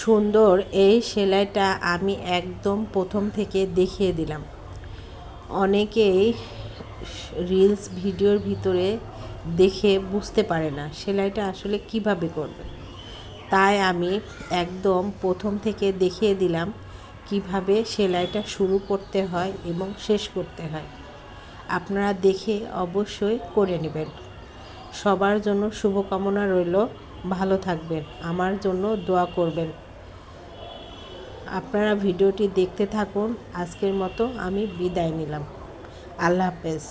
সুন্দর এই সেলাইটা আমি একদম প্রথম থেকে দেখিয়ে দিলাম। অনেকেই রিলস ভিডিওর ভিতরে দেখে বুঝতে পারে না সেলাইটা আসলে কীভাবে করবে। তাই আমি একদম প্রথম থেকে দেখিয়ে দিলাম কীভাবে সেলাইটা শুরু করতে হয় এবং শেষ করতে হয়। আপনারা দেখে অবশ্যই করে নেবেন। সবার জন্য শুভকামনা রইল। ভালো থাকবেন, আমার জন্য দোয়া করবেন। আপনারা ভিডিওটি দেখতে থাকুন, আজকের মতো আমি বিদায় নিলাম। আল্লাহ হাফেজ।